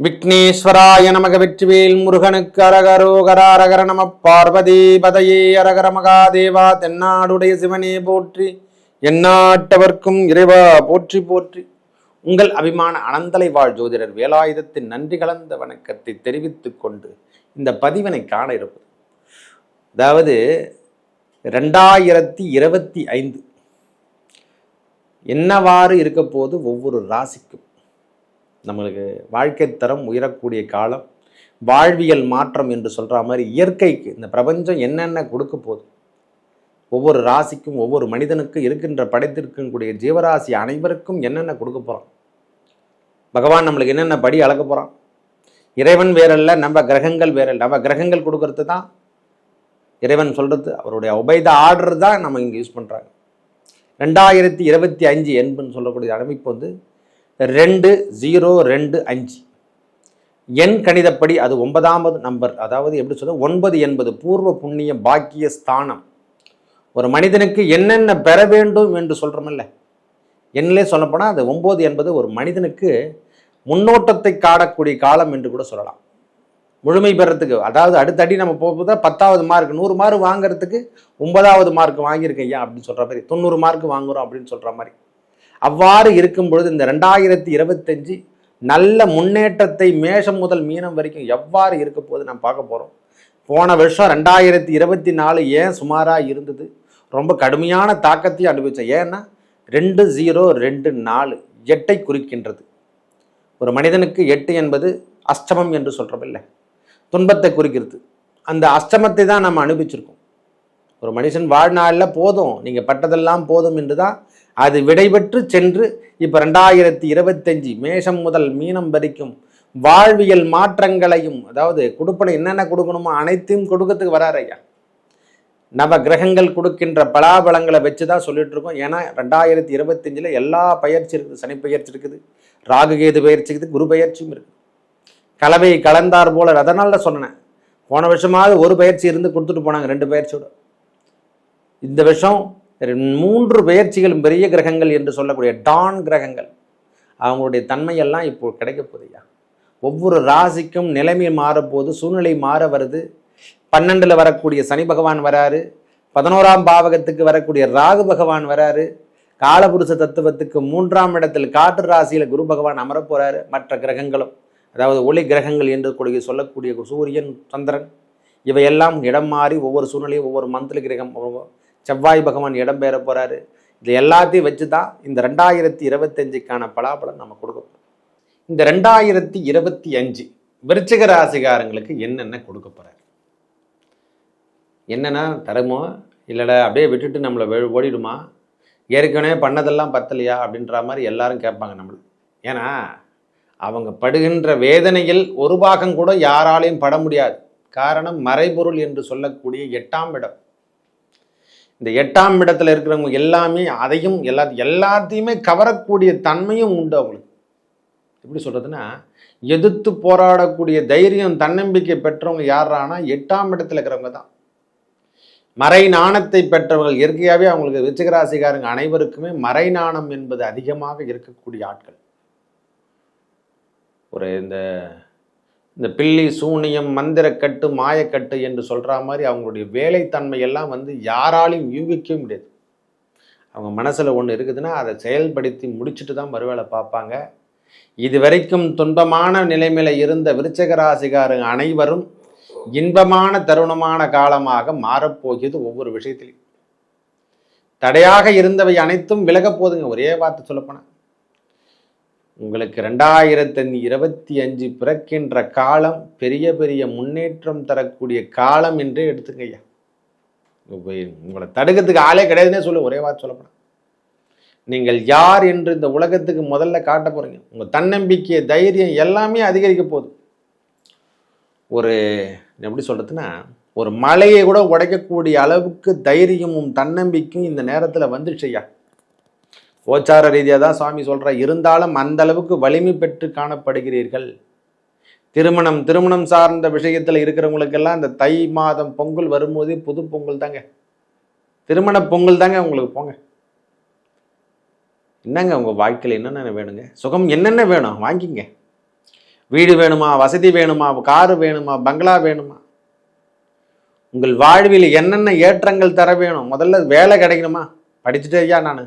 விக்னேஸ்வராய நமக வெற்றிவேல் முருகனுக்கு அரகரோகராரகர நம பார்வதி பதையே அரகர மகாதேவா தென்னாடுடைய சிவனே போற்றி எந்நாட்டவர்க்கும் இறைவா போற்றி போற்றி. உங்கள் அபிமான அனந்தலை வாழ் ஜோதிடர் வேலாயுதத்தின் நன்றி கலந்த வணக்கத்தை தெரிவித்துக் கொண்டு இந்த பதிவினை காண இருப்பது. அதாவது ரெண்டாயிரத்தி இருபத்தி ஐந்து. என்னவாறு இருக்க போது ஒவ்வொரு ராசிக்கும்? நம்மளுக்கு வாழ்க்கை தரம் உயரக்கூடிய காலம் வாழ்வியல் மாற்றம் என்று சொல்கிற மாதிரி இயற்கைக்கு இந்த பிரபஞ்சம் என்னென்ன கொடுக்க போகுது? ஒவ்வொரு ராசிக்கும் ஒவ்வொரு மனிதனுக்கும் இருக்கின்ற படைத்திருக்கக்கூடிய ஜீவராசி அனைவருக்கும் என்னென்ன கொடுக்க போகிறான் பகவான் நம்மளுக்கு என்னென்ன படி அளக்க போகிறான் இறைவன் வேறல்ல நம்ம கிரகங்கள் வேறல்ல. நம்ம கிரகங்கள் கொடுக்கறது தான் இறைவன் சொல்கிறது அவருடைய உபைத ஆர்டர் தான் நம்ம இங்கே யூஸ் பண்ணுறாங்க ரெண்டாயிரத்தி இருபத்தி அஞ்சு என்புன்னு சொல்லக்கூடிய அமைப்பு வந்து ரெண்டு ஜீரோ ரெண்டு அஞ்சு எண் கணிதப்படி அது ஒன்பதாவது நம்பர் அதாவது எப்படி சொல்ல ஒன்பது என்பது பூர்வ புண்ணிய பாக்கிய ஸ்தானம். ஒரு மனிதனுக்கு என்னென்ன பெற வேண்டும் என்று சொல்கிறோமில்ல எண்ணிலே சொல்லப்போனால் அது ஒம்பது என்பது ஒரு மனிதனுக்கு முன்னோட்டத்தை காணக்கூடிய காலம் என்று கூட சொல்லலாம். முழுமை பெறத்துக்கு அதாவது அடுத்தடி நம்ம போகும்போது பத்தாவது மார்க் நூறு மார்க் வாங்குறதுக்கு ஒன்பதாவது மார்க் வாங்கியிருக்கேன் ஐயா அப்படின்னு சொல்கிற மாதிரி தொண்ணூறு மார்க் வாங்குறோம் அப்படின்னு சொல்கிற மாதிரி. அவ்வாறு இருக்கும் பொழுது இந்த ரெண்டாயிரத்தி இருபத்தஞ்சு நல்ல முன்னேற்றத்தை மேஷம் முதல் மீனம் வரைக்கும் எவ்வாறு இருக்க போது நம்ம பார்க்க போகிறோம் போன வருஷம் ரெண்டாயிரத்தி இருபத்தி நாலு ஏன் சுமாராக இருந்தது? ரொம்ப கடுமையான தாக்கத்தையும் அனுபவித்தேன் ஏன்னா ரெண்டு ஜீரோ ரெண்டு நாலு எட்டை குறிக்கின்றது. ஒரு மனிதனுக்கு எட்டு என்பது அஷ்டமம் என்று சொல்கிறோமில்ல துன்பத்தை குறிக்கிறது. அந்த அஷ்டமத்தை தான் நம்ம அனுபவிச்சிருக்கோம். ஒரு மனுஷன் வாழ்நாளில் போதும். நீங்கள் பட்டதெல்லாம் போதும் என்று தான் அது விடைபெற்று சென்று இப்போ ரெண்டாயிரத்தி இருபத்தஞ்சி மேஷம் முதல் மீனம் வரைக்கும் வாழ்வியல் மாற்றங்களையும் அதாவது கொடுப்பனை என்னென்ன கொடுக்கணுமோ அனைத்தையும் கொடுக்கறதுக்கு வராரு ஐயா. நவ கிரகங்கள் கொடுக்கின்ற பலாபலங்களை வச்சு தான் சொல்லிட்டு இருக்கோம். ஏன்னா ரெண்டாயிரத்தி இருபத்தஞ்சில் எல்லா பயிற்சி இருக்குது. சனி பயிற்சி இருக்குது ராகுகேது பயிற்சி இருக்குது குரு பயிற்சியும் இருக்குது. கலவை கலந்தார் போல அதனால தான் சொன்னேன். போன வருஷமாவது ஒரு பயிற்சி இருந்து கொடுத்துட்டு போனாங்க ரெண்டு பயிற்சியோட. இந்த வருஷம் மூன்று பெயர்ச்சிகளும் பெரிய கிரகங்கள் என்று சொல்லக்கூடிய டான் கிரகங்கள். அவங்களுடைய தன்மையெல்லாம் இப்போ கிடைக்க போகுதுயா ஒவ்வொரு ராசிக்கும் நிலைமை மாறப்போது சூழ்நிலை மாற வருது. பன்னெண்டில் வரக்கூடிய சனி பகவான் வராரு. பதினோராம் பாவகத்துக்கு வரக்கூடிய ராகு பகவான் வராரு. காலபுருஷ தத்துவத்துக்கு மூன்றாம் இடத்தில் காற்று ராசியில் குரு பகவான் அமரப்போகிறாரு மற்ற கிரகங்களும் அதாவது ஒளி கிரகங்கள் என்று கூடிய சொல்லக்கூடிய சூரியன் சந்திரன் இவையெல்லாம் இடம் மாறி ஒவ்வொரு சூழ்நிலையும் ஒவ்வொரு மந்திர கிரகம் செவ்வாய் பகவான் இடம் பெற போகிறாரு இது எல்லாத்தையும் வச்சு தான் இந்த ரெண்டாயிரத்தி இருபத்தஞ்சுக்கான பலாபலம் நம்ம கொடுக்க இந்த ரெண்டாயிரத்தி இருபத்தி அஞ்சு விருச்சிக ராசிகாரங்களுக்கு என்னென்ன கொடுக்க போகிறார் என்னென்ன தருமோ இல்லைடா அப்படியே விட்டுட்டு நம்மளை வெ ஓடிடுமா? ஏற்கனவே பண்ணதெல்லாம் பத்தலையா? அப்படின்ற மாதிரி எல்லாரும் கேட்பாங்க நம்மளுக்கு ஏன்னா அவங்க படுகின்ற வேதனையில் ஒரு பாகம் கூட யாராலையும் பட முடியாது. காரணம் மறைபொருள் என்று சொல்லக்கூடிய எட்டாம் இடம். இந்த எட்டாம் இடத்துல இருக்கிறவங்க எல்லாமே அதையும் எல்லா எல்லாத்தையுமே கவரக்கூடிய தன்மையும் உண்டு அவங்களுக்கு. எப்படி சொல்கிறதுன்னா எதிர்த்து போராடக்கூடிய தைரியம் தன்னம்பிக்கை பெற்றவங்க யாரானா எட்டாம் இடத்துல இருக்கிறவங்க தான். மறை நாணத்தை பெற்றவர்கள் இயற்கையாகவே அவங்களுக்கு ரிச்சிகராசிகாரங்க அனைவருக்குமே மறை நாணம் என்பது அதிகமாக இருக்கக்கூடிய ஆட்கள். ஒரு இந்த இந்த பில்லி சூனியம் மந்திரக்கட்டு மாயக்கட்டு என்று சொல்கிற மாதிரி அவங்களுடைய வேலைத்தன்மை எல்லாம் வந்து யாராலையும் யூகிக்கவே முடியாது. அவங்க மனசில் ஒன்று இருக்குதுன்னா அதை செயல்படுத்தி முடிச்சுட்டு தான் மறுவேளை பார்ப்பாங்க. இது வரைக்கும் துன்பமான நிலைமையில் இருந்த விருச்சக ராசிகாரங்க அனைவரும் இன்பமான தருணமான காலமாக மாறப்போகிறது ஒவ்வொரு விஷயத்திலையும். தடையாக இருந்தவை அனைத்தும் விலகப் போதுங்க ஒரே வார்த்தை சொல்லப்போனால் உங்களுக்கு ரெண்டாயிரத்தி இருபத்தி அஞ்சு பிறக்கின்ற காலம் பெரிய பெரிய முன்னேற்றம் தரக்கூடிய காலம் என்றே எடுத்துக்கய்யா உங்களை தடுக்கிறதுக்கு ஆளே கிடையாதுன்னே சொல்லு ஒரே வார்த்தை சொல்லப்படும் நீங்கள் யார் என்று இந்த உலகத்துக்கு முதல்ல காட்ட போகிறீங்க உங்கள் தன்னம்பிக்கை தைரியம் எல்லாமே அதிகரிக்க போகுது. ஒரு எப்படி சொல்கிறதுன்னா ஒரு மலையை கூட உடைக்கக்கூடிய அளவுக்கு தைரியமும் தன்னம்பிக்கையும் இந்த நேரத்தில் வந்துடுச்சையா கோச்சார ரீதியாக தான் சுவாமி சொல்கிறார் இருந்தாலும் அந்த அளவுக்கு வலிமை பெற்று காணப்படுகிறீர்கள். திருமணம் திருமணம் சார்ந்த விஷயத்தில் இருக்கிறவங்களுக்கெல்லாம் இந்த தை மாதம் பொங்கல் வரும்போதே புது பொங்கல் தாங்க. திருமண பொங்கல் தாங்க உங்களுக்கு போங்க. என்னங்க உங்கள் வாழ்க்கையில் என்னென்ன வேணுங்க? சுகம் என்னென்ன வேணும்? வாங்கிங்க. வீடு வேணுமா? வசதி வேணுமா? காரு வேணுமா? பங்களா வேணுமா? உங்கள் வாழ்வில் என்னென்ன ஏற்றங்கள் தர வேணும்? முதல்ல வேலை கிடைக்கணுமா? படிச்சுட்டே ஐயா நான்.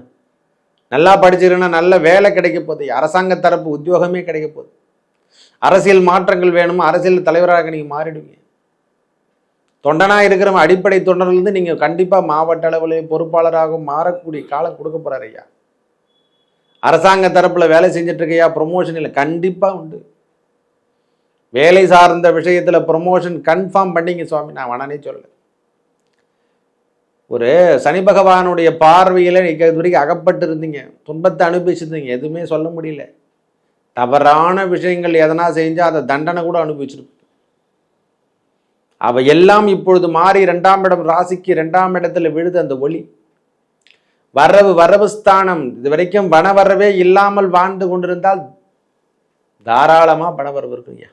நல்லா படிச்சிருன்னா நல்ல வேலை கிடைக்க போகுது. அரசாங்க தரப்பு உத்தியோகமே கிடைக்க போகுது. அரசியல் மாற்றங்கள் வேணுமோ? அரசியல் தலைவராக நீங்கள் மாறிடுவீங்க. தொண்டனாக இருக்கிற அடிப்படை தொண்டர்லேருந்து நீங்கள் கண்டிப்பாக மாவட்ட அளவில் பொறுப்பாளராக மாறக்கூடிய காலம் கொடுக்க போகிறார் ஐயா. அரசாங்க தரப்பில் வேலை செஞ்சிட்ருக்கையா ப்ரொமோஷனில் ப்ரொமோஷன் இல்லை. கண்டிப்பாக உண்டு. வேலை சார்ந்த விஷயத்தில் ப்ரொமோஷன் கன்ஃபார்ம் பண்ணிங்க சுவாமி. நான் வேணானே சொல்லலை. ஒரு சனி பகவானுடைய பார்வையில் நீங்கள் இது வரைக்கும் அகப்பட்டு இருந்தீங்க துன்பத்தை அனுபவிச்சிருந்தீங்க. எதுவுமே சொல்ல முடியல. தவறான விஷயங்கள் எதனா செஞ்சால் அதை தண்டனை கூட அனுபவிச்சிருப்பீங்க அவ எல்லாம் இப்பொழுது மாறி ரெண்டாம் இடம் ராசிக்கு ரெண்டாம் இடத்துல விழுது அந்த ஒளி. வரவு வரவு ஸ்தானம். இது வரைக்கும் பணவரவே இல்லாமல் வாழ்ந்து கொண்டிருந்தால் தாராளமாக பணவரவு இருக்குங்க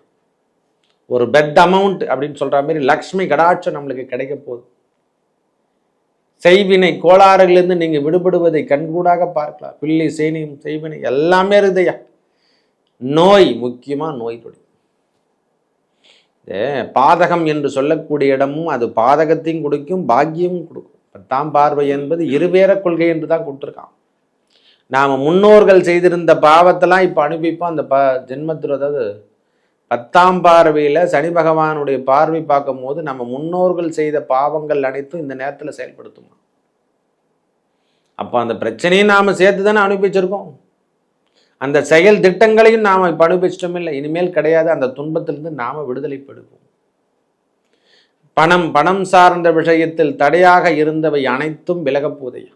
ஒரு பெட் அமௌண்ட் அப்படின்னு சொல்கிற மாதிரி லக்ஷ்மி கடாட்சம் நம்மளுக்கு கிடைக்க போகுது. செய்வினை கோளாறுகளிலிருந்து நீங்கள் விடுபடுவதை கண்கூடாக பார்க்கலாம். பிள்ளை சேனியும் செய்வினை எல்லாமே இருக்குதையா நோய் முக்கியமாக நோய் தொடி. பாதகம் என்று சொல்லக்கூடிய இடமும் அது பாதகத்தையும் கொடுக்கும் பாக்கியமும் கொடுக்கும். பத்தாம் பார்வை என்பது இருவேற கொள்கை என்று தான் கொடுத்துருக்கான். நாம் முன்னோர்கள் செய்திருந்த பாவத்தெல்லாம் இப்போ அனுபவிப்போம். அந்த ப ஜென்மத்தில் அதாவது பத்தாம் பார்வையில் சனி பகவானுடைய பார்வை பார்க்கும்போது நம்ம முன்னோர்கள் செய்த பாவங்கள் அனைத்தும் இந்த நேரத்தில் செயல்படுத்துமா? அப்போ அந்த பிரச்சனையும் நாம் சேர்த்து தானே அனுபவிச்சிருக்கோம். அந்த செயல் திட்டங்களையும் நாம் இப்போ அனுபவிச்சிட்டோம் இல்லை இனிமேல் கிடையாது. அந்த துன்பத்திலிருந்து நாம் விடுதலைப்படுவோம் பணம் பணம் சார்ந்த விஷயத்தில் தடையாக இருந்தவை அனைத்தும் விலகப்போதையா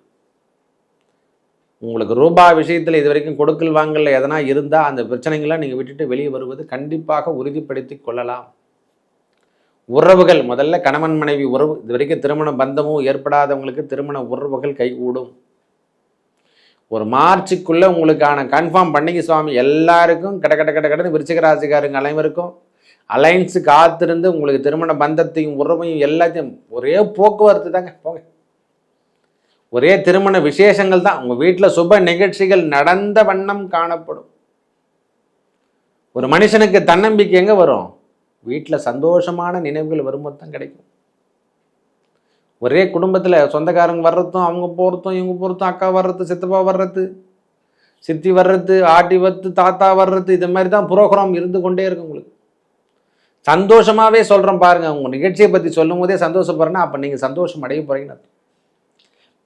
உங்களுக்கு ரூபா விஷயத்தில் இது வரைக்கும் கொடுக்கல் வாங்கல எதனா இருந்தால் அந்த பிரச்சனைகள்லாம் நீங்கள் விட்டுட்டு வெளியே வருவது கண்டிப்பாக உறுதிப்படுத்தி கொள்ளலாம். உறவுகள் முதல்ல கணவன் மனைவி உறவு இது வரைக்கும் திருமண பந்தமும் ஏற்படாதவங்களுக்கு திருமண உறவுகள் கைகூடும். ஒரு மார்ச்சுக்குள்ளே உங்களுக்கான கன்ஃபார்ம் பண்ணிக்க சுவாமி. எல்லாருக்கும் கட கட கட கடன்னு விருச்சிகராசிக்காரங்க அலைவருக்கும் அனைவருக்கும் அலைன்ஸு காத்திருந்து உங்களுக்கு திருமண பந்தத்தையும் உறவையும் எல்லாத்தையும் ஒரே போக்குவரத்து தாங்க போங்க. ஒரே திருமண விசேஷங்கள் தான். உங்கள் வீட்டில் சுப நிகழ்ச்சிகள் நடந்த வண்ணம் காணப்படும். ஒரு மனுஷனுக்கு தன்னம்பிக்கை எங்கே வரும்? வீட்டில் சந்தோஷமான நினைவுகள் வரும்போது தான் கிடைக்கும். ஒரே குடும்பத்தில் சொந்தக்காரங்க வர்றதும் அவங்க போகிறதும் இவங்க போகிறதும் அக்கா வர்றது சித்தப்பா வர்றது சித்தி வர்றது ஆட்டி வத்து தாத்தா வர்றது இது மாதிரி தான் புரோகிராம் இருந்து கொண்டே இருக்கு உங்களுக்கு. சந்தோஷமாகவே சொல்கிறோம் பாருங்கள் உங்கள் நிகழ்ச்சியை பற்றி சொல்லும் போதே சந்தோஷப்படுறேன்னா அப்போ நீங்கள் சந்தோஷம் அடைய போகிறீங்கன்னு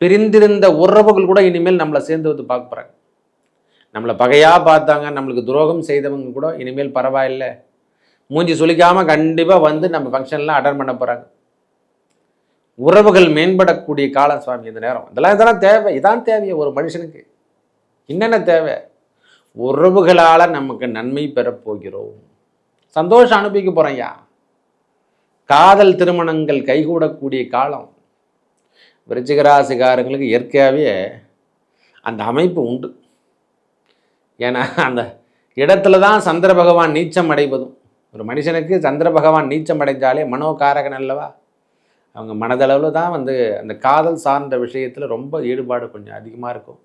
பிரிந்திருந்த உறவுகள் கூட இனிமேல் நம்மளை சேர்ந்து வந்து பார்க்க போகிறாங்க நம்மளை பகையாக பார்த்தாங்க நம்மளுக்கு துரோகம் செய்தவங்க கூட இனிமேல் பரவாயில்ல. மூஞ்சி சுளிக்காமல் கண்டிப்பாக வந்து நம்ம ஃபங்க்ஷன்லாம் அட்டன் பண்ண போகிறாங்க உறவுகள் மேம்படக்கூடிய காலம் சுவாமி இந்த நேரம். இதெல்லாம் இதெல்லாம் தேவை. இதான் தேவையை ஒரு மனுஷனுக்கு. என்னென்ன தேவை? உறவுகளால் நமக்கு நன்மை பெறப்போகிறோம் சந்தோஷம் அனுப்பிக்க போகிறேன்யா காதல் திருமணங்கள் கைகூடக்கூடிய காலம். விருச்சிகராசிக்காரங்களுக்கு இயற்கையாகவே அந்த அமைப்பு உண்டு. ஏன்னா அந்த இடத்துல தான் சந்திர பகவான் நீச்சம் அடைவதும். ஒரு மனுஷனுக்கு சந்திர பகவான் நீச்சம் அடைஞ்சாலே மனோகாரகன் அல்லவா? அவங்க மனதளவில் தான் வந்து அந்த காதல் சார்ந்த விஷயத்தில் ரொம்ப ஈடுபாடு கொஞ்சம் அதிகமாக இருக்கும்.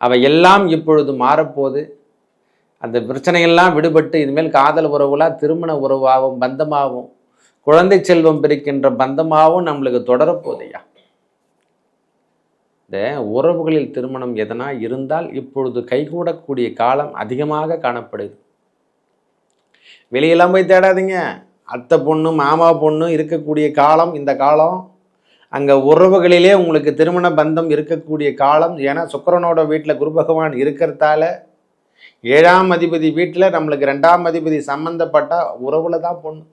அவை எல்லாம் இப்பொழுது மாறப்போது. அந்த பிரச்சனையெல்லாம் விடுபட்டு இனிமேல் காதல் உறவுலாம் திருமண உறவாகவும் பந்தமாகவும் குழந்தை செல்வம் பிரிக்கின்ற பந்தமாகவும் நம்மளுக்கு தொடரப்போதையா இந்த உறவுகளில் திருமணம் எதனா இருந்தால் இப்பொழுது கைகூடக்கூடிய காலம் அதிகமாக காணப்படுது. வெளியெல்லாம் போய் தேடாதீங்க. அத்தை பொண்ணு மாமா பொண்ணு இருக்கக்கூடிய காலம் இந்த காலம். அங்கே உறவுகளிலே உங்களுக்கு திருமண பந்தம் இருக்கக்கூடிய காலம். ஏன்னா சுக்கரனோட வீட்டில் குரு பகவான் இருக்கிறதால ஏழாம் அதிபதி வீட்டில் நம்மளுக்கு ரெண்டாம் அதிபதி சம்மந்தப்பட்ட உறவுல தான் பொண்ணு.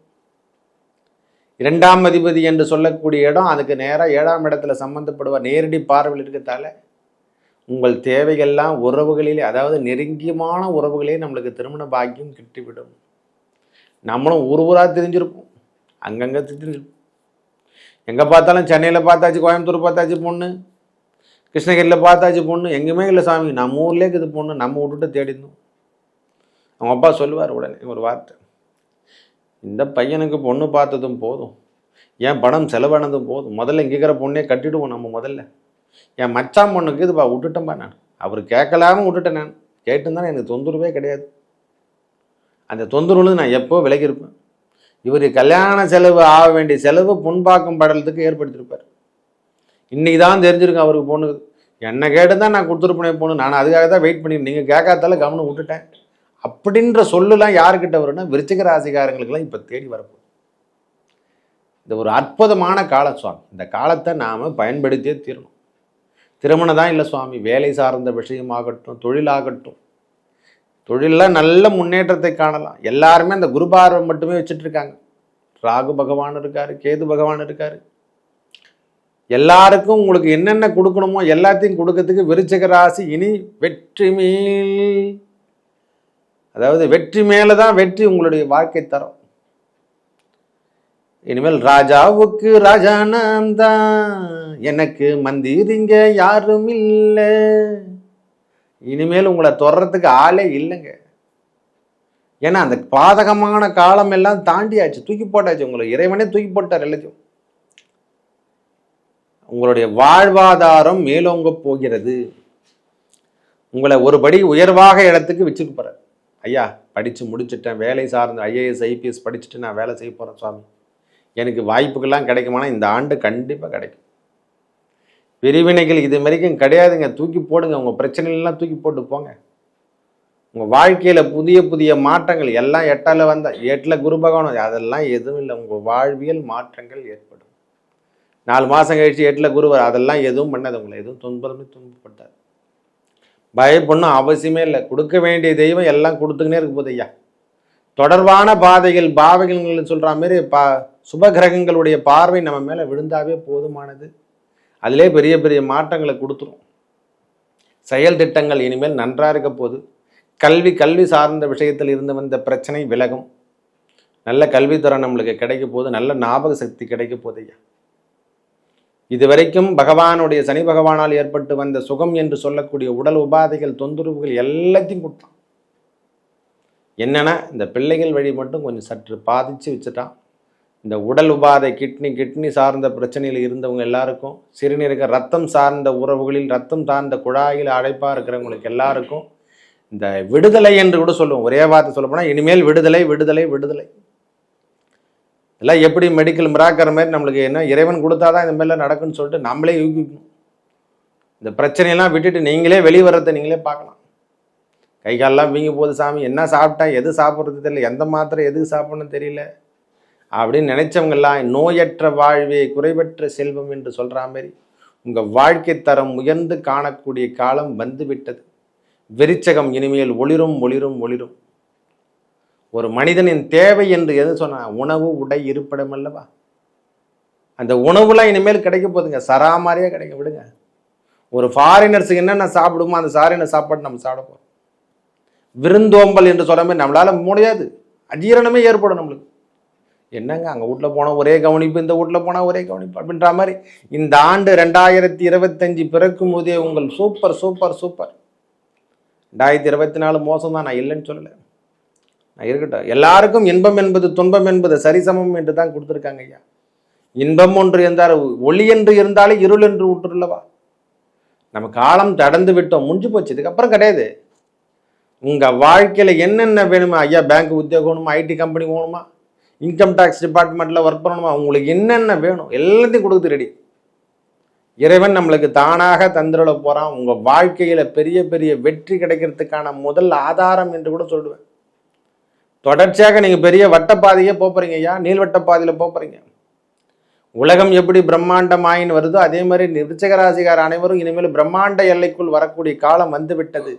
இரண்டாம் அதிபதி என்று சொல்லக்கூடிய இடம் அதுக்கு நேராக ஏழாம் இடத்துல சம்மந்தப்படுவார் நேரடி பார்வையில் இருக்கத்தால உங்கள் தேவைகள்லாம் உறவுகளிலே அதாவது நெருங்கியமான உறவுகளே நம்மளுக்கு திருமண பாக்கியம் கிட்டிவிடும். நம்மளும் ஊர் ஊராக தெரிஞ்சிருப்போம். அங்கங்கே தெரிஞ்சிருப்போம். எங்கே பார்த்தாலும் சென்னையில் பார்த்தாச்சு கோயம்புத்தூர் பார்த்தாச்சு பொண்ணு கிருஷ்ணகிரியில் பார்த்தாச்சு பொண்ணு எங்கேயுமே இல்லை சாமி. நம்ம ஊர்லேயே இருக்குது பொண்ணு நம்ம விட்டுட்டு தேடிந்தோம் அவங்க அப்பா சொல்லுவார் உடனே ஒரு வார்த்தை. இந்த பையனுக்கு பொண்ணு பார்த்ததும் போதும். என் பணம் செலவானதும் போதும். முதல்ல இங்கே இருக்கிற பொண்ணே கட்டிடுவோம் நம்ம முதல்ல. என் மச்சான் பொண்ணுக்கு இதுப்பா விட்டுட்டேன்பா நான். அவர் கேட்கலாம விட்டுட்டேன் நான். கேட்டுந்தானே எனக்கு தொந்தரவே கிடையாது. அந்த தொந்தரவுலேருந்து நான் எப்போ விலகி இருப்பேன்? இவர் கல்யாண செலவு ஆக வேண்டிய செலவு புண்பாக்கம் படலத்துக்கு ஏற்படுத்தியிருப்பார். இன்னைக்கு தான் தெரிஞ்சிருக்கும் அவருக்கு பொண்ணு. என்ன கேட்டு தான் நான் கொடுத்துருப்பேனே பொண்ணு. நான் அதுக்காக தான் வெயிட் பண்ணி நீங்கள் கேட்காதால கவனம் விட்டுட்டேன். அப்படின்ற சொல்லுலாம் யாருக்கிட்ட வரும்னா விருச்சிக ராசிகாரங்களுக்கெல்லாம் இப்போ தேடி வரப்போகுது. இந்த ஒரு அற்புதமான கால சுவாமி. இந்த காலத்தை நாம் பயன்படுத்தியே தீரணும். திருமணம் தான் இல்லை சுவாமி. வேலை சார்ந்த விஷயமாகட்டும் தொழிலாகட்டும். தொழிலில் நல்ல முன்னேற்றத்தை காணலாம். எல்லாருமே அந்த குருபாரம் மட்டுமே வச்சுட்டு இருக்காங்க. ராகு பகவான் இருக்காரு கேது பகவான் இருக்காரு. எல்லாருக்கும் உங்களுக்கு என்னென்ன கொடுக்கணுமோ எல்லாத்தையும் கொடுக்கறதுக்கு விருச்சிக ராசி இனி வெற்றி மேல். அதாவது வெற்றி மேலே தான் வெற்றி உங்களுடைய வாழ்க்கை தரும். இனிமேல் ராஜாவுக்கு ராஜா தான். எனக்கு மந்திரிங்க யாரும் இல்லை. இனிமேல் உங்களை தொடர்றதுக்கு ஆளே இல்லைங்க. ஏன்னா அந்த பாதகமான காலம் எல்லாம் தாண்டியாச்சு. தூக்கி போட்டாச்சு. உங்களை இறைவனே தூக்கி போட்டார் எல்லாத்தையும். உங்களுடைய வாழ்வாதாரம் மேலோங்க போகிறது. உங்களை ஒருபடி உயர்வாக இடத்துக்கு வச்சுக்க போகிறார் ஐயா படித்து முடிச்சுட்டேன். வேலை சார்ந்த ஐஏஎஸ் ஐபிஎஸ் படிச்சுட்டு நான் வேலை செய்ய போகிறேன் சுவாமி. எனக்கு வாய்ப்புகள்லாம் கிடைக்குமானா இந்த ஆண்டு கண்டிப்பாக கிடைக்கும். பிரிவினைகள் இது வரைக்கும் கிடையாதுங்க. தூக்கி போடுங்க. உங்கள் பிரச்சனைகள்லாம் தூக்கி போட்டு போங்க. உங்கள் வாழ்க்கையில் புதிய புதிய மாற்றங்கள் எல்லாம் எட்டால் வந்தால் எட்டில் குரு பகவான் அதெல்லாம் எதுவும் இல்லை. உங்கள் வாழ்வியல் மாற்றங்கள் ஏற்படும். நாலு மாதம் கழிச்சு எட்டில் குருவர் அதெல்லாம் எதுவும் பண்ணாது. உங்களை எதுவும் துன்பமே துன்பப்பட்டார் பயப்படணும் அவசியமே இல்லை. கொடுக்க வேண்டிய தெய்வம் எல்லாம் கொடுத்துக்கினே இருக்க போது ஐயா. தொடர்பான பாதைகள் பாவைகள் சொல்கிற மாதிரி பா சுபகிரகங்களுடைய பார்வை நம்ம மேலே விழுந்தாவே போதுமானது. அதிலே பெரிய பெரிய மாற்றங்களை கொடுத்துரும். செயல் திட்டங்கள் இனிமேல் நன்றாக இருக்க போது கல்வி கல்வி சார்ந்த விஷயத்தில் இருந்து வந்த பிரச்சனை விலகும். நல்ல கல்வித்துறை நம்மளுக்கு கிடைக்க போது நல்ல ஞாபக சக்தி கிடைக்க போது ஐயா. இதுவரைக்கும் பகவானுடைய சனி பகவானால் ஏற்பட்டு வந்த சுகம் என்று சொல்லக்கூடிய உடல் உபாதைகள் தொந்தரவுகள் எல்லாத்தையும் கொடுத்தான். என்னென்னா இந்த பிள்ளைகள் வழி மட்டும் கொஞ்சம் சற்று பாதித்து வச்சுட்டான் இந்த உடல் உபாதை கிட்னி கிட்னி சார்ந்த பிரச்சனையில் இருந்தவங்க எல்லாருக்கும் சிறுநீரக ரத்தம் சார்ந்த உறவுகளில் ரத்தம் சார்ந்த குழாயில் அடைப்பாக இருக்கிறவங்களுக்கு எல்லாருக்கும் இந்த விடுதலை என்று கூட சொல்லுவோம். ஒரே வார்த்தை சொல்ல போனால் இனிமேல் விடுதலை விடுதலை விடுதலை. எல்லாம் எப்படி மெடிக்கல் மிராக்கிற மாதிரி நம்மளுக்கு என்ன இறைவன் கொடுத்தாதான் இந்த மாதிரிலாம் நடக்குன்னு சொல்லிட்டு நம்மளே யூகிக்கணும். இந்த பிரச்சனையெல்லாம் விட்டுட்டு நீங்களே வெளியே நீங்களே பார்க்கலாம். கை காலெல்லாம் வீங்கி போகுது சாமி. என்ன சாப்பிட்டா எது சாப்பிட்றது தெரியல எந்த மாத்திரை எதுக்கு சாப்பிடணும்னு தெரியல. அப்படின்னு நினைச்சவங்கெல்லாம் நோயற்ற வாழ்வே குறைவற்ற செல்வம் என்று சொல்கிற மாதிரி உங்கள் வாழ்க்கை தரம் உயர்ந்து காணக்கூடிய காலம் வந்துவிட்டது. வெறிச்சகம் இனிமேல் ஒளிரும் ஒளிரும் ஒளிரும். ஒரு மனிதனின் தேவை என்று எது சொன்னால் உணவு உடை இருப்பிடம் அல்லவா? அந்த உணவுலாம் இனிமேல் கிடைக்க போகுதுங்க சராமாரியாக கிடைக்க விடுங்க. ஒரு ஃபாரினர்ஸுக்கு என்னென்ன சாப்பிடுமோ அந்த சாரின சாப்பாடு நம்ம சாப்பிட போகிறோம் விருந்தோம்பல் என்று சொல்ல மாதிரி நம்மளால் முடியாது. அஜீரணமே ஏற்படும் நம்மளுக்கு. என்னங்க அங்கே வீட்டில் போனால் ஒரே கவனிப்பு இந்த வீட்டில் போனால் ஒரே கவனிப்பு அப்படின்ற மாதிரி இந்த ஆண்டு ரெண்டாயிரத்தி இருபத்தஞ்சி பிறக்கும் போதே உங்கள் சூப்பர் சூப்பர் சூப்பர். ரெண்டாயிரத்தி இருபத்தி நாலு மோசம் தான் நான் இல்லைன்னு சொல்லலை. இருக்கட்டும். எல்லாருக்கும் இன்பம் என்பது துன்பம் என்பது சரிசமம் என்று தான் கொடுத்துருக்காங்க ஐயா. இன்பம் ஒன்று இருந்தால் ஒளி என்று இருந்தாலே இருள் என்று விட்டுருல்லவா நம்ம காலம் தடந்து விட்டோம் முடிஞ்சு போச்சு. இதுக்கப்புறம் கிடையாது. உங்கள் வாழ்க்கையில் என்னென்ன வேணுமா? ஐயா பேங்க் உத்தியோகம் வேணுமா? ஐடி கம்பெனி வேணுமா? இன்கம் டேக்ஸ் டிபார்ட்மெண்ட்டில் ஒர்க் பண்ணணுமா? உங்களுக்கு என்னென்ன வேணும்? எல்லாத்தையும் கொடுத்து ரெடி இறைவன் நம்மளுக்கு தானாக தந்துட போகிறான் உங்கள் வாழ்க்கையில் பெரிய பெரிய வெற்றி கிடைக்கிறதுக்கான முதல் ஆதாரம் என்று கூட சொல்லுவேன். தொடர்ச்சியாக நீங்கள் பெரிய வட்டப்பாதையே போகிறீங்க ஐயா. நீள்வட்டப்பாதையில் போகிறீங்க உலகம் எப்படி பிரம்மாண்டமாயின்னு வருதோ அதே மாதிரி நிர்ச்சகராசிகார் அனைவரும் இனிமேல் பிரம்மாண்ட எல்லைக்குள் வரக்கூடிய காலம் வந்துவிட்டது.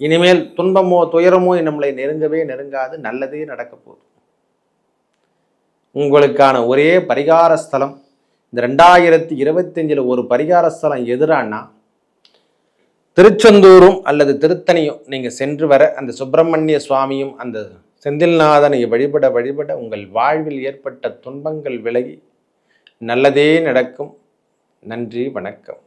இனிமேல் துன்பமோ துயரமோ நம்மளை நெருங்கவே நெருங்காது. நல்லதே நடக்க போகுது. உங்களுக்கான ஒரே பரிகார ஸ்தலம் இந்த ரெண்டாயிரத்தி இருபத்தஞ்சில் ஒரு பரிகார ஸ்தலம் எதிரானா திருச்செந்தூரும் அல்லது திருத்தணியும் நீங்கள் சென்று வர அந்த சுப்பிரமணிய சுவாமியும் அந்த செந்தில்நாதனை வழிபட வழிபட உங்கள் வாழ்வில் ஏற்பட்ட துன்பங்கள் விலகி நல்லதே நடக்கும். நன்றி வணக்கம்.